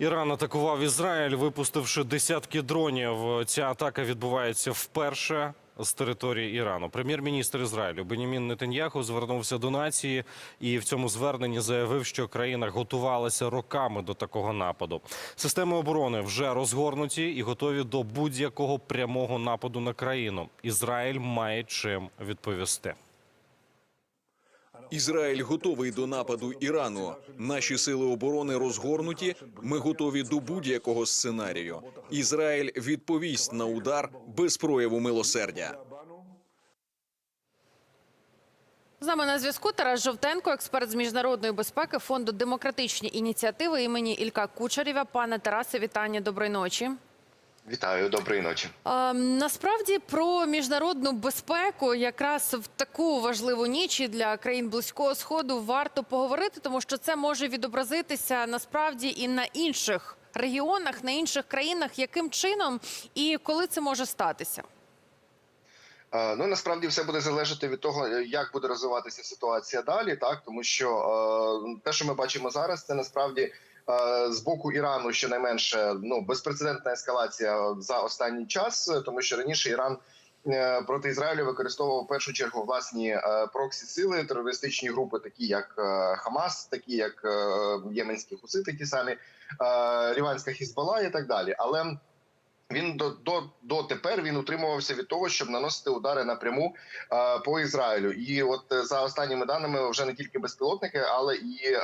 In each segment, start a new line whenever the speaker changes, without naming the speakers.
Іран атакував Ізраїль, випустивши десятки дронів. Ця атака відбувається вперше з території Ірану. Прем'єр-міністр Ізраїлю Бенімін Нетаньяху звернувся до нації і в цьому зверненні заявив, що країна готувалася роками до такого нападу. Системи оборони вже розгорнуті і готові до будь-якого прямого нападу на країну. Ізраїль має чим відповісти.
Ізраїль готовий до нападу Ірану. Наші сили оборони розгорнуті. Ми готові до будь-якого сценарію. Ізраїль відповість на удар без прояву милосердя.
З нами на зв'язку Тарас Жовтенко, експерт з міжнародної безпеки фонду демократичні ініціативи імені Ілька Кучерєва. Пане Тарасе, вітання, доброї ночі.
Вітаю, доброї ночі.
Насправді про міжнародну безпеку якраз в таку важливу ніч і для країн близького сходу варто поговорити, тому що це може відобразитися насправді і на інших регіонах, на інших країнах, яким чином і коли це може статися.
Е, Ну насправді все буде залежати від того, як буде розвиватися ситуація далі, так тому що е, те, що ми бачимо зараз, це насправді з боку Ірану щонайменше ну безпрецедентна ескалація за останній час, е, тому що раніше Іран. е, Проти Ізраїлю використовував в першу чергу власні е, проксі сили, терористичні групи, такі як е, Хамас, такі як е, Єменські хусити, ті самі е, Ліванська Хізбала і так далі. Але він до, до, до тепер він утримувався від того, щоб наносити удари напряму е, по Ізраїлю. І от е, за останніми даними вже не тільки безпілотники, але і е,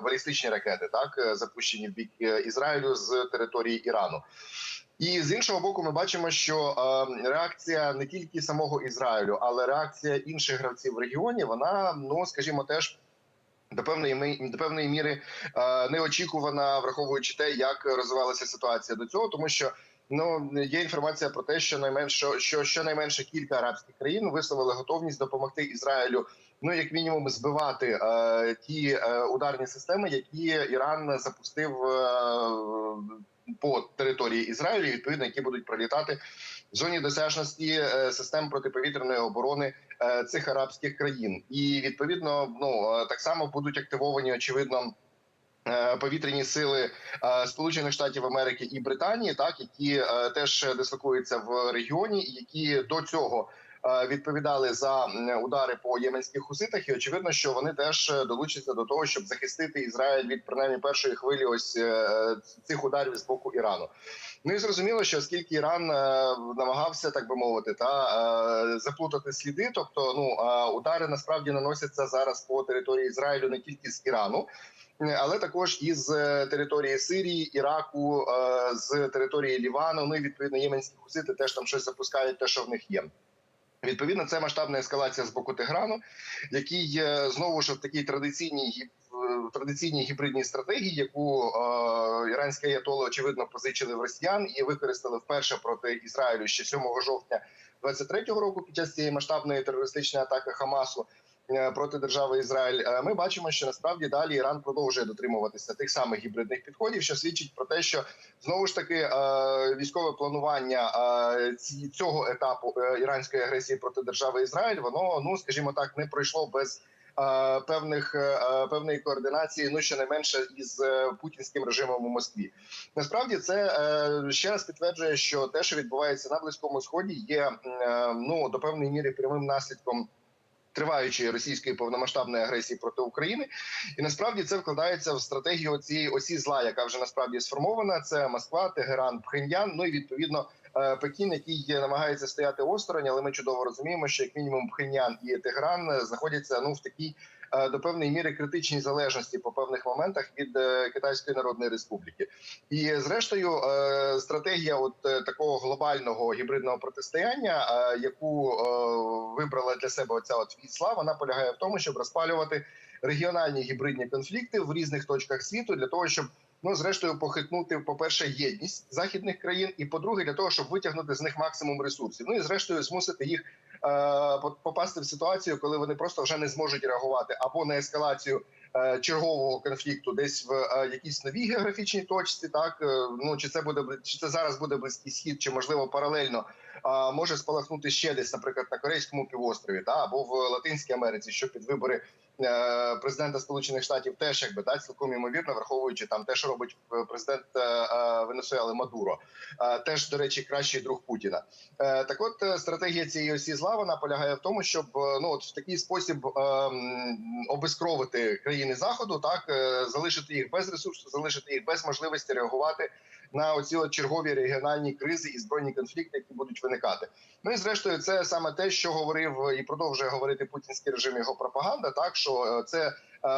балістичні ракети, так е, запущені в бік е, Ізраїлю з території Ірану. І з іншого боку, ми бачимо, що е, реакція не тільки самого Ізраїлю, але реакція інших гравців в регіоні, вона ну скажімо, теж. До певної до певної міри неочікувана, враховуючи те, як розвивалася ситуація до цього, тому що Ну є інформація про те, що найменше що, що щонайменше кілька арабських країн висловили готовність допомогти Ізраїлю. Ну як мінімум збивати е, ті е, ударні системи, які Іран запустив е, по території Ізраїлю, відповідно, які будуть пролітати в зоні досяжності е, систем протиповітряної оборони е, цих арабських країн. І відповідно, ну е, так само будуть активовані очевидно. Е, Повітряні сили е, Сполучених Штатів Америки і Британії, так які е, теж дислокуються в регіоні, які до цього відповідали за удари по єменських хуситах, і очевидно, що вони теж долучаться до того, щоб захистити Ізраїль від принаймні першої хвилі ось цих ударів з боку Ірану. Ну і зрозуміло, що оскільки Іран намагався, так би мовити, та заплутати сліди, тобто ну удари насправді наносяться зараз по території Ізраїлю не тільки з Ірану. Але також із е, території Сирії, Іраку, е, з території Лівану. Ну і відповідно єменські хусити теж там щось запускають, те, що в них є. Відповідно, це масштабна ескалація з боку Теграну, який е, знову ж в такій традиційній традиційній гібридній стратегії, яку е, іранські аятоли очевидно позичили в росіян і використали вперше проти Ізраїлю ще 7 жовтня 23-го року під час цієї масштабної терористичної атаки Хамасу. Е, Проти держави Ізраїль Е, ми бачимо, що насправді далі Іран продовжує дотримуватися тих самих гібридних підходів, що свідчить про те, що знову ж таки е, військове планування цього етапу іранської агресії проти держави Ізраїль, воно ну скажімо так, не пройшло без певних певної координації, ну щонайменше із е, путінським режимом у Москві. Насправді це ще раз підтверджує, що те, що відбувається на близькому сході, є ну до певної міри прямим наслідком. Триваючої російської повномасштабної агресії проти України, і насправді це вкладається в стратегію цієї осі зла, яка вже насправді сформована. Це Москва, Тегеран, Пхеньян. Ну і відповідно е, Пекін, який намагається стояти осторонь, але ми чудово розуміємо, що як мінімум Пхеньян і Тегеран е, знаходяться ну в такій до певної міри критичній залежності по певних моментах від е, Китайської Народної Республіки. І зрештою, е, стратегія от е, такого глобального гібридного протистояння, е, яку е, вибрала для себе оця от вісла, вона полягає в тому, щоб розпалювати регіональні гібридні конфлікти в різних точках світу для того, щоб ну зрештою похитнути, по перше, єдність західних країн, і по-друге, для того, щоб витягнути з них максимум ресурсів. Ну і зрештою змусити їх е, по- попасти в ситуацію, коли вони просто вже не зможуть реагувати або на ескалацію. е, Чергового конфлікту десь в е, якійсь новій географічній точці, так е, ну чи це буде чи це зараз буде близький схід, чи можливо паралельно може спалахнути ще десь, наприклад, на корейському півострові, та або в Латинській Америці, що під вибори е, президента Сполучених Штатів теж якби да, цілком ймовірно, враховуючи там те, що робить е, президент е, е, Венесуели Мадуро, е, теж до речі, кращий друг Путіна. Е, Так, от е, стратегія цієї осі зла вона полягає в тому, щоб е, ну от в такий спосіб е, м, обезкровити країни заходу, так е, залишити їх без ресурсу, залишити їх без можливості реагувати на оці чергові регіональні кризи і збройні конфлікти, які будуть виникати. Ну і зрештою, це саме те, що говорив і продовжує говорити путінський режим його пропаганда. Так що е, це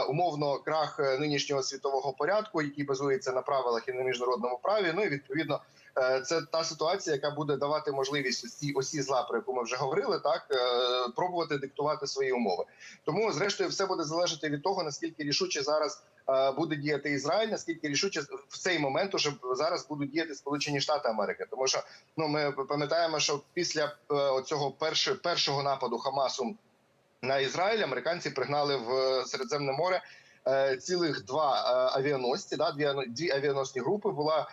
умовно крах е, нинішнього світового порядку, який базується на правилах і на міжнародному праві. Ну і відповідно. е, Це та ситуація, яка буде давати можливість цій осі зла, про яку ми вже говорили, так е, пробувати диктувати свої умови. Тому, зрештою, все буде залежати від того, наскільки рішуче зараз е, буде діяти Ізраїль, наскільки рішуче в цей момент уже зараз будуть діяти Сполучені Штати Америки, тому що ну ми пам'ятаємо, що після е, цього першого нападу Хамасу на Ізраїль американці пригнали в е, Середземне море. е, Цілих два е, авіаносці, да, дві, дві авіаносні групи була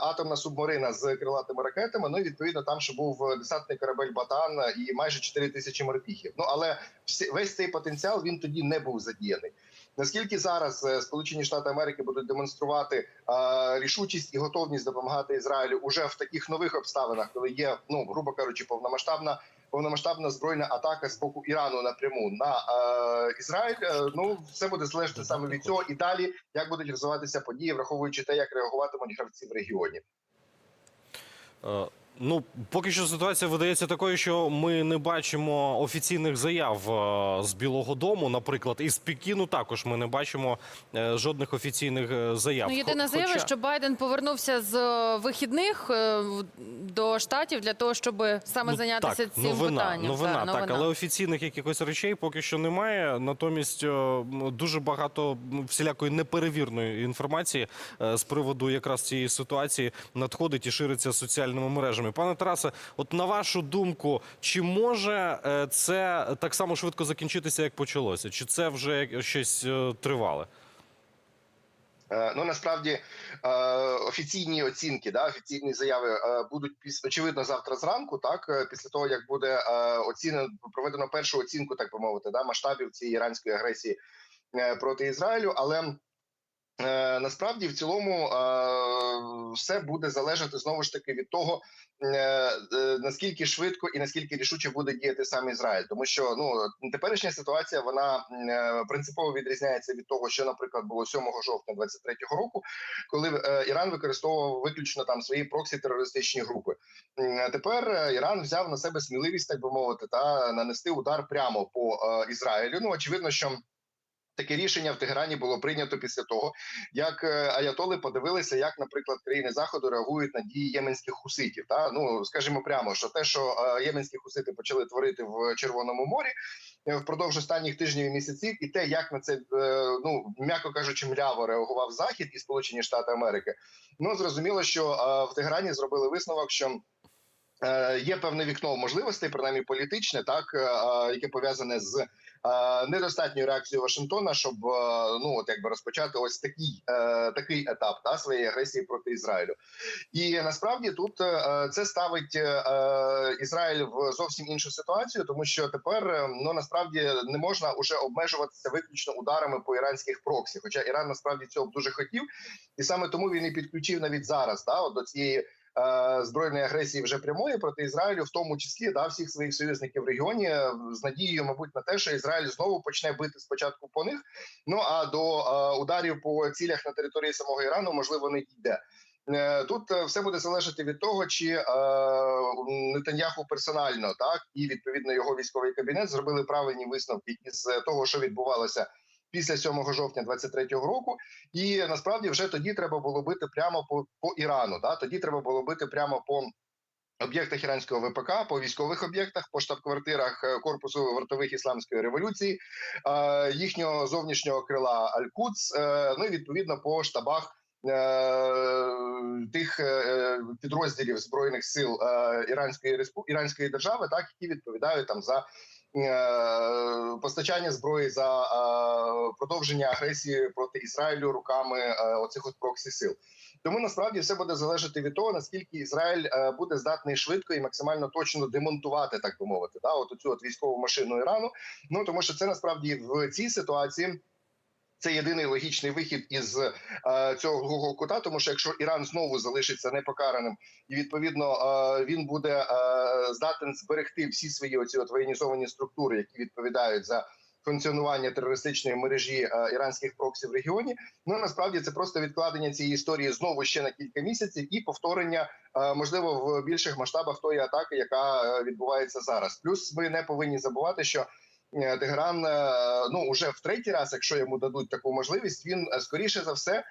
атомна субмарина з крилатими ракетами. Ну і відповідно там ще був десантний корабель Батан і майже 4 тисячі морпіхів. Ну але всі, весь цей потенціал він тоді не був задіяний. Наскільки зараз Сполучені Штати Америки будуть демонструвати рішучість і готовність допомагати Ізраїлю уже в таких нових обставинах, коли є, ну грубо кажучи, повномасштабна повномасштабна збройна атака з боку Ірану напряму на е, Ізраїль. Е, ну все буде залежати саме від цього, і далі як будуть розвиватися події, враховуючи те, як реагуватимуть гравці в регіоні.
Ну, поки що ситуація видається такою, що ми не бачимо офіційних заяв е, з Білого Дому, наприклад, і з Пекіну також ми не бачимо е, жодних офіційних е, заяв.
Ну, єдина заява,
хоча-
що Байден повернувся з вихідних до штатів для того, щоб саме
Ну,
зайнятися
так,
цим
новина,
питанням.
Новина,
Да,
так, але офіційних якихось речей поки що немає. Натомість дуже багато всілякої неперевірної інформації з приводу якраз цієї ситуації надходить і шириться соціальними мережами. Пане Тарасе, от на вашу думку, чи може е, це так само швидко закінчитися, як почалося? Чи це вже щось е, тривале?
Е, Ну насправді офіційні оцінки, да, офіційні заяви будуть очевидно завтра зранку, так після того як буде оцінено проведено першу оцінку, так би мовити, да, масштабів цієї іранської агресії проти Ізраїлю. Але насправді в цілому е, все буде залежати знову ж таки від того, е, е, наскільки швидко і наскільки рішуче буде діяти сам Ізраїль, тому що ну теперішня ситуація вона е, принципово відрізняється від того, що, наприклад, було 7 жовтня 23-го року, коли е, Іран використовував виключно там свої проксі терористичні групи. Тепер е, Іран взяв на себе сміливість, так би мовити, та нанести удар прямо по е, Ізраїлю. Ну очевидно, що. Таке рішення в Тегерані було прийнято після того, як е, аятоли подивилися, як, наприклад, країни заходу реагують на дії єменських хуситів. Та ну скажімо прямо, що те, що е, єменські хусити почали творити в Червоному морі е, впродовж останніх тижнів і місяців, і те, як на це ну м'яко кажучи, мляво реагував Захід і Сполучені Штати Америки. Ну зрозуміло, що в Тегерані зробили висновок, що. Є певне вікно можливостей, принаймні політичне, так яке пов'язане з недостатньою реакцією Вашингтона, щоб е, ну от якби розпочати ось такий е, такий етап та своєї агресії проти Ізраїлю. І насправді тут е, це ставить е, Ізраїль в зовсім іншу ситуацію, тому що тепер е, ну насправді не можна уже обмежуватися виключно ударами по іранських проксі. Хоча Іран насправді цього б дуже хотів, і саме тому він і підключив навіть зараз да, от до цієї е, збройної агресії вже прямої проти Ізраїлю, в тому числі да всіх своїх союзників в регіоні, е, з надією, мабуть, на те, що Ізраїль знову почне бити спочатку по них. Ну а до е, ударів по цілях на території самого Ірану можливо не дійде. Е, Тут е, все буде залежати від того, чи е, Нетаньяху персонально так і відповідно його військовий кабінет зробили правильні висновки із е, того, що відбувалося після 7 жовтня 23-го року. І насправді вже тоді треба було бити прямо по, по Ірану. Да? Тоді треба було бити прямо по об'єктах іранського ВПК, по військових об'єктах, по штаб-квартирах е, корпусу вартових ісламської революції, е, їхнього зовнішнього крила Аль-Куц, е, ну і відповідно по штабах. Тих підрозділів збройних сил іранської іранської держави, так які відповідають там за постачання зброї за е, продовження агресії проти Ізраїлю руками е, оцих от проксі сил. Тому насправді все буде залежати від того, наскільки Ізраїль е, буде здатний швидко і максимально точно демонтувати, так би мовити, да, от цю от військову машину Ірану. Ну тому що це насправді в цій ситуації. Це єдиний логічний вихід із е, цього глухого кута, тому що якщо Іран знову залишиться непокараним, і відповідно е, він буде е, здатен зберегти всі свої оці от воєнізовані структури, які відповідають за функціонування терористичної мережі е, іранських проксів в регіоні. Ну насправді це просто відкладення цієї історії знову ще на кілька місяців і повторення, е, можливо, в більших масштабах тої атаки, яка відбувається зараз. Плюс ми не повинні забувати, що Тегеран е, ну уже в третій раз, якщо йому дадуть таку можливість, він е, скоріше за все е,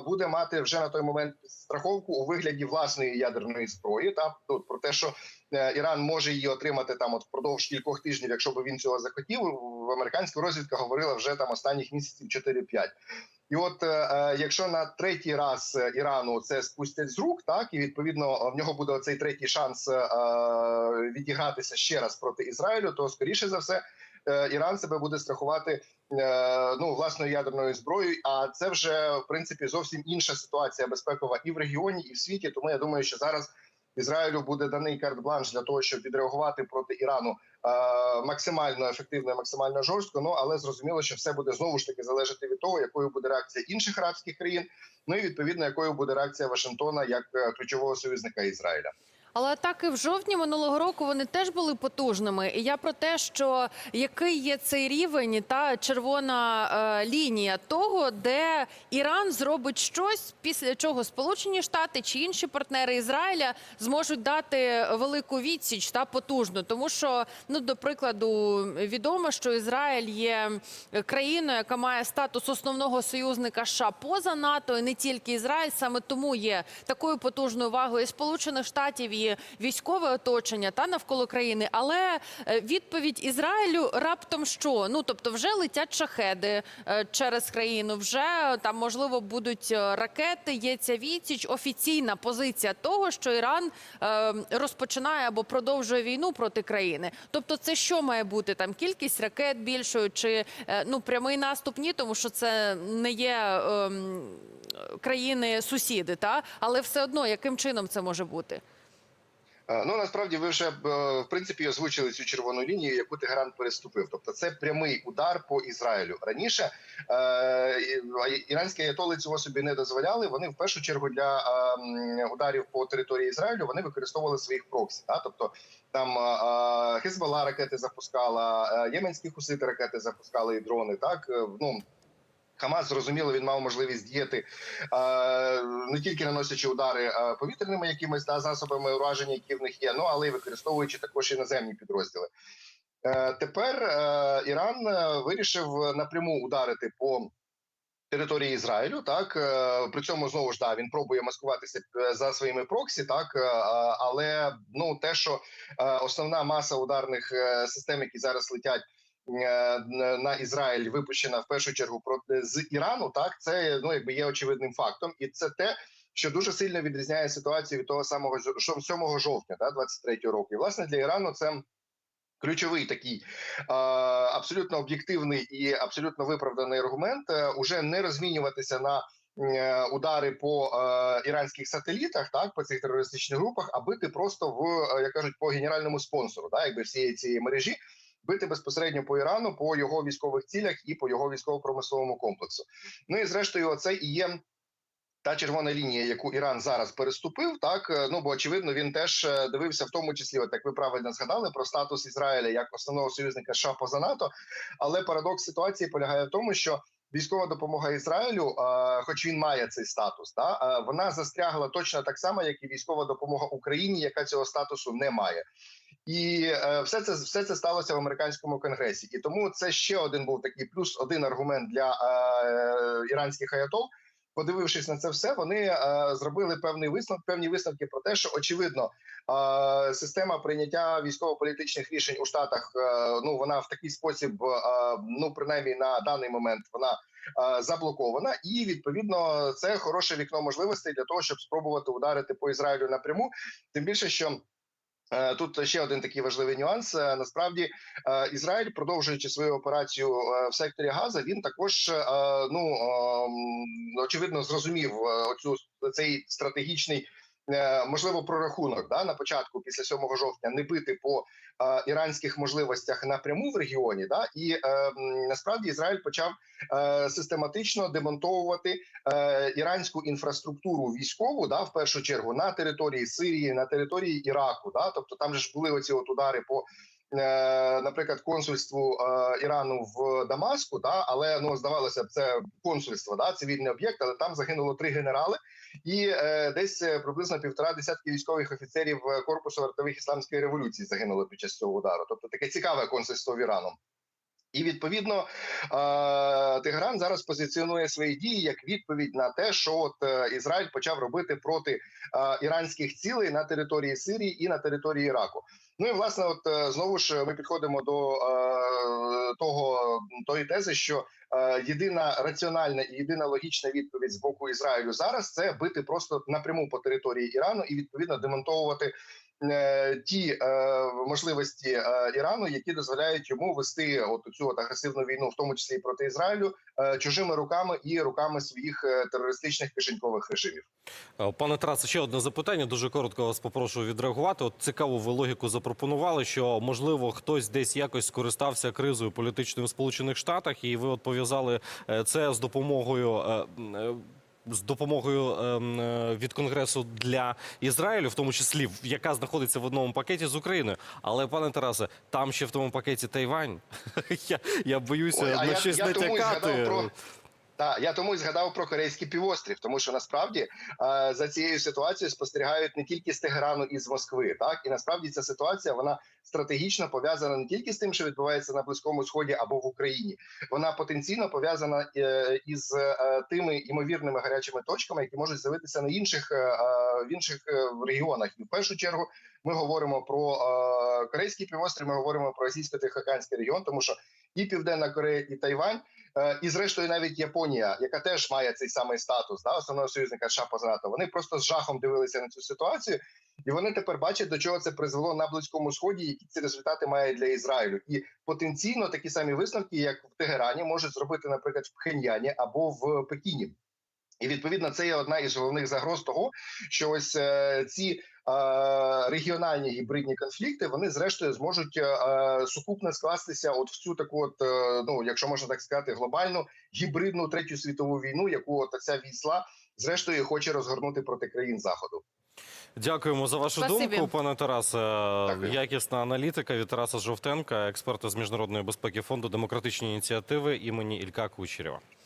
буде мати вже на той момент страховку у вигляді власної ядерної зброї. Та тут про те, що е, Іран може її отримати там от впродовж кількох тижнів, якщо би він цього захотів. В американська розвідка говорила вже там останніх місяців 4-5. І от е, е, якщо на третій раз е, Ірану це спустять з рук, так і відповідно в нього буде оцей третій шанс е, відігратися ще раз проти Ізраїлю, то скоріше за все е, Іран себе буде страхувати е, ну власною ядерною зброєю. А це вже в принципі зовсім інша ситуація безпекова і в регіоні, і в світі. Тому я думаю, що зараз Ізраїлю буде даний карт-бланш для того, щоб відреагувати проти Ірану е, максимально ефективно, максимально жорстко. Ну але зрозуміло, що все буде знову ж таки залежати від того, якою буде реакція інших арабських країн. Ну і відповідно, якою буде реакція Вашингтона як е, ключового союзника Ізраїля.
Але атаки в жовтні минулого року вони теж були потужними. І я про те, що який є цей рівень та червона е, лінія того, де Іран зробить щось, після чого Сполучені Штати чи інші партнери Ізраїля зможуть дати велику відсіч та потужну. Тому що, ну до прикладу, відомо, що Ізраїль є країною, яка має статус основного союзника США поза НАТО, і не тільки Ізраїль, саме тому є такою потужною вагою і Сполучених Штатів і військове оточення та навколо країни. Але е, відповідь Ізраїлю раптом що? Ну тобто, вже летять шахеди е, через країну, вже там можливо будуть е, ракети. Є ця відсіч. Офіційна позиція того, що Іран е, розпочинає або продовжує війну проти країни. Тобто, це що має бути там кількість ракет більшою, чи е, ну прямий наступ? Ні, тому що це не є. ем, Країни сусіди, але все одно яким чином це може бути?
Е, Ну насправді ви вже е, в принципі озвучили цю червону лінію, яку Тегеран переступив. Тобто, це прямий удар по Ізраїлю. Раніше е, іранські аятоли цього собі не дозволяли. Вони в першу чергу для ударів по території Ізраїлю вони використовували своїх проксі. Да? Тобто там Хезбола ракети запускала, єменські хусити ракети запускали і дрони. Так ну. Хамас зрозуміло, він мав можливість діяти не тільки наносячи удари повітряними якимись та засобами ураження, які в них є, ну але й використовуючи також іноземні підрозділи. Е, тепер е, Іран е, вирішив напряму ударити по території Ізраїлю. Так при цьому знову ж да, він пробує маскуватися за своїми проксі, так але ну те, що основна маса ударних систем, які зараз летять. Е, На Ізраїль випущена в першу чергу з Ірану, так це ну якби є очевидним фактом, і це те, що дуже сильно відрізняє ситуацію від того самого жо- що 7 жовтня, да, 23-го року. І власне для Ірану це ключовий такий е, абсолютно об'єктивний і абсолютно виправданий аргумент е, уже не розмінюватися на удари по іранських сателітах, так по цих терористичних групах, а бити просто в як кажуть по генеральному спонсору, да, якби всієї цієї мережі. Бити безпосередньо по Ірану, по його військових цілях і по його військово-промисловому комплексу. Ну і зрештою, оце і є та червона лінія, яку Іран зараз переступив, так е, ну бо очевидно він теж е, дивився в тому числі, от як ви правильно згадали, про статус Ізраїля як основного союзника США поза НАТО. Але парадокс ситуації полягає в тому, що військова допомога Ізраїлю, е, хоч він має цей статус, та вона застрягла точно так само, як і військова допомога Україні, яка цього статусу не має. І е, все це все це сталося в американському конгресі, і тому це ще один був такий плюс один аргумент для е, іранських аятол. Подивившись на це все, вони е, зробили певний висновок, певні висновки про те, що очевидно е, система прийняття військово-політичних рішень у штатах е, ну вона в такий спосіб, е, ну принаймні на даний момент вона е, заблокована, і відповідно це хороше вікно можливостей для того, щоб спробувати ударити по Ізраїлю напряму. Тим більше, що Тут ще один такий важливий нюанс. Е, Насправді е, Ізраїль, продовжуючи свою операцію е, в секторі Газа, він також е, ну ем, очевидно зрозумів е, оцю цей стратегічний. Е, Можливо, прорахунок да на початку після 7 жовтня не бити по е, іранських можливостях напряму в регіоні. Да, і е, насправді Ізраїль почав е, систематично демонтовувати е, іранську інфраструктуру військову, да, в першу чергу на території Сирії, на території Іраку. Да, тобто там же ж були оці от удари по. е, Наприклад, консульству е, Ірану в Дамаску, да, але ну здавалося б, це консульство, да, цивільний об'єкт, але там загинуло три генерали, і е, десь е, приблизно півтора десятки військових офіцерів е, корпусу вартових ісламської революції загинули під час цього удару. Тобто таке цікаве консульство в Ірану. І відповідно Тегеран зараз позиціонує свої дії як відповідь на те, що от е, Ізраїль почав робити проти іранських цілей на території Сирії і на території Іраку. Ну і власне, от е, знову ж ми підходимо до е, того тої тези, що е, єдина раціональна і єдина логічна відповідь з боку Ізраїлю зараз це бити просто напряму по території Ірану і відповідно демонтовувати ті е, можливості е, Ірану, які дозволяють йому вести от цю от агресивну війну, в тому числі і проти Ізраїлю, е, чужими руками і руками своїх е, терористичних кишенькових режимів.
Е, Пане Тарасе, ще одне запитання. Дуже коротко вас попрошу відреагувати. От цікаву ви логіку запропонували, що можливо хтось десь якось скористався кризою політичною в Сполучених Штатах, і ви от пов'язали е, це з допомогою. З допомогою ем, е, від конгресу для Ізраїлю, в тому числі яка знаходиться в одному пакеті з Україною. Але пане Тарасе, там ще в тому пакеті Тайвань. я, я боюся
Ой,
на щось натякати.
Так, я тому і згадав про корейський півострів, тому що насправді е, за цією ситуацією спостерігають не тільки з Тегерану і з Москви, так і насправді ця ситуація вона стратегічно пов'язана не тільки з тим, що відбувається на близькому сході або в Україні, вона потенційно пов'язана е, із е, тими ймовірними гарячими точками, які можуть з'явитися на інших е, е, в інших е, регіонах. І в першу чергу ми говоримо про е, корейський півострів, ми говоримо про азійсько-тихоокеанський регіон, тому що і Південна Корея, і Тайвань. Е, І зрештою навіть Японія, яка теж має цей самий статус, да, основного союзника США поза НАТО, вони просто з жахом дивилися на цю ситуацію, і вони тепер бачать, до чого це призвело на близькому сході, які ці результати має для Ізраїлю. І потенційно такі самі висновки, як в Тегерані, можуть зробити, наприклад, в Пхеньяні або в Пекіні. І відповідно це є одна із головних загроз того, що ось е, ці е, регіональні гібридні конфлікти вони зрештою зможуть е, сукупно скластися от в цю таку, от е, ну якщо можна так сказати, глобальну гібридну третю світову війну, яку от ця війсла зрештою хоче розгорнути проти країн заходу.
Дякуємо за вашу
Спасибі.
думку, пане Тарасе.
Дякую.
Якісна аналітика від Тараса Жовтенка, експерта з міжнародної безпеки фонду демократичні ініціативи імені Ілька Кучерєва.